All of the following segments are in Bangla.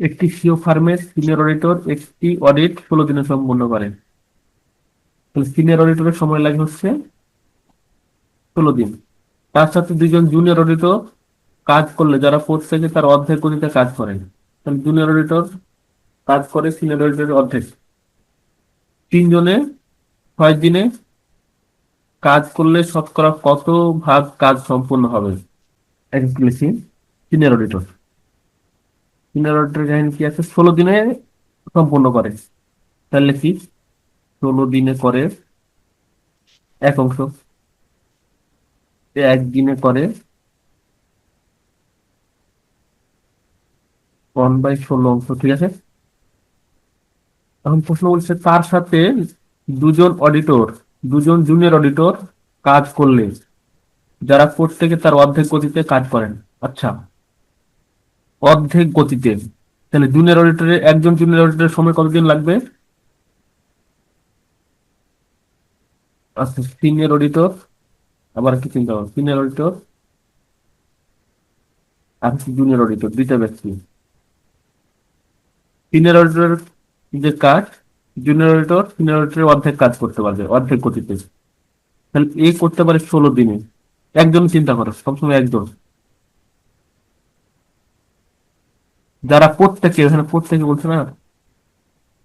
একটি সিও ফার্মের সিনিয়র অডিটর একটি অডিট ষোলো দিনে সম্পন্ন করেন তাহলে সিনিয়র অডিটরের সময় লাগে হচ্ছে ষোলো দিন। তার সাথে দুজন জুনিয়র অডিটর কাজ করলে, যারা প্রত্যেকে তার অর্ধেক গতিতে কাজ করেন। তাহলে জুনিয়র অডিটর কাজ করে, সিনিয়র অডিটরের অর্ধেক। তিনজনে ছয় দিনে কাজ করলে শতকরা কত ভাগ কাজ সম্পূর্ণ হবে? লিখি, সিনিয়র অডিটর। অডিটর কাহিনী কি আছে? ষোলো দিনে সম্পূর্ণ করে। তাহলে কি? ষোলো দিনে করে এক অংশ। একদিনে করে ওয়ান বাই ষোলো অংশ, ঠিক আছে? এখন প্রশ্ন বলছে, তার সাথে দুজন অডিটর দুজন জুনিয়র অডিটর কাজ করলে, যারা প্রত্যেকে তার অর্ধেক গতিতে কাজ করেন। আচ্ছা। অর্ধেক গতিতে। তাহলে জুনিয়র অডিটরের একজন জুনিয়র অডিটরের সময় কতদিন লাগবে? আচ্ছা সিনিয়র অডিটর, আবার কি চিন্তা করো, সিনিয়র অডিটর, আর জুনিয়র অডিটর, দুইটা ব্যক্তি। সিনিয়র অডিটর যে কাজ, জুনিয়র অডিটর, সিনিয়র অডিটরের অর্ধেক কাজ করতে পারবে, অর্ধেক গতিতে। তাহলে এ করতে পারে ষোলো দিনে। একজন চিন্তা করো, সবসময় একজন। যারা প্রত্যেকে এখানে প্রত্যেকে বলছে না?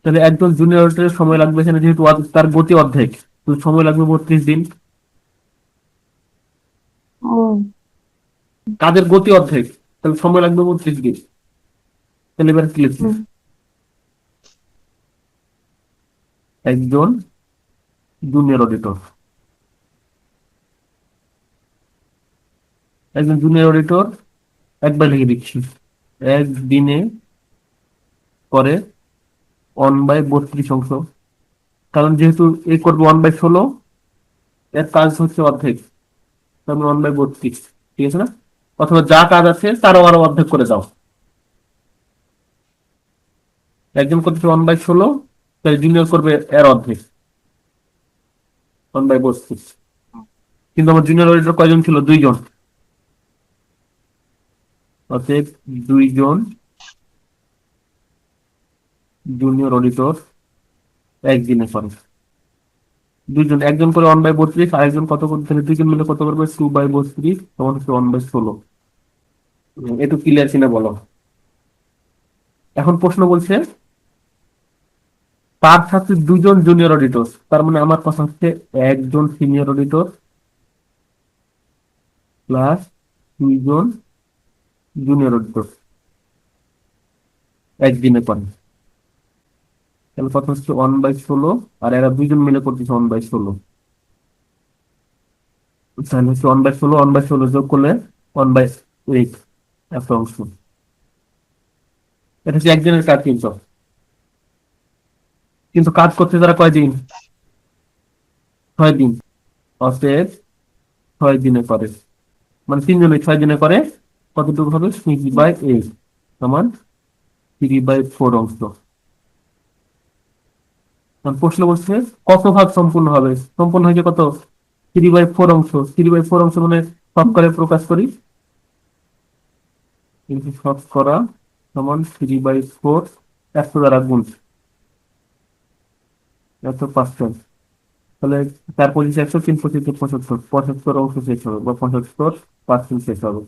তাহলে একজন জুনিয়র অডিটরের সময় লাগবে এখানে যেহেতু তার গতি অর্ধেক। তো সময় লাগবে বত্রিশ দিন। কাজের গতি অর্ধেক তাহলে সময় লাগবে বত্রিশ দিন। তাহলে এবার কি লিখব? একজন জুনিয়র অডিটর একজন জুনিয়র অডিটর একবার লিখে দিচ্ছি। একদিনে করে ওয়ান বাই বত্রিশ অংশ। কারণ যেহেতু এ করবে ওয়ান বাই ষোলো, এর কাজ হচ্ছে অর্ধেক। তারপর ওয়ান বাই বত্রিশ, ঠিক আছে না? অথবা যা কাজ আছে তারও আরও অর্ধেক করে দাও। একজন করতেছে ওয়ান বাই ষোলো তাহলে জুনিয়র করবে এর অর্ধেক। ওয়ান বাই বত্রিশ। কিন্তু আমার জুনিয়র অডিটর কয়জন ছিল? দুইজন। অতএব দুইজন জুনিয়র অডিটর একদিনে করে দুইজন, একজন করে ওয়ান বাই বত্রিশ আর একজন কত তাহলে দুইজন মিলে কত করবে? টু বাই বত্রিশ, তখন হচ্ছে ওয়ান বাই ষোলো। একটু ক্লিয়ার কিনা বলো। এখন প্রশ্ন বলছে তার সাথে দুজন জুনিয়র অডিটর তার মানে আমার কথা হচ্ছে একজন সিনিয়র অডিটর প্লাস দুইজন জুনিয়র অডিটর। একদিনে করে তাহলে কথা হচ্ছে ওয়ান বাই ষোলো, আর এরা দুইজন মিলে করতেছে ওয়ান বাই ষোলো। তাহলে হচ্ছে ওয়ান বাই ষোলো ওয়ান বাই ষোলো যোগ করলে ওয়ান বাই এইট একটা অংশ। এটা হচ্ছে একদিনের কাজ কিন্তু। কিন্তু কাজ করতে তারা কয়দিন ছয় দিন। অতএব ছয় দিনে করে। মানে তিনজনে ছয় দিনে করে কতটুকু হবে থ্রি বাই এইট সমান থ্রি বাই ফোর অংশ। প্রশ্ন বলছে কত ভাগ সম্পূর্ণ হবে? সম্পূর্ণ হয়েছে কত? থ্রি বাই ফোর অংশ। থ্রি বাই ফোর অংশ মানে শতকরে প্রকাশ করি। শতকরা সমান থ্রি বাই ফোর একশো দ্বারা গুণ। একশো পার্সেন্ট তাহলে চার পঁচিশ একশো, তিন পঁচিশ, পঁচাত্তর। পঁচাত্তর অংশ শেষ হবে বা পঁচাত্তর পার্সেন্ট শেষ হবে।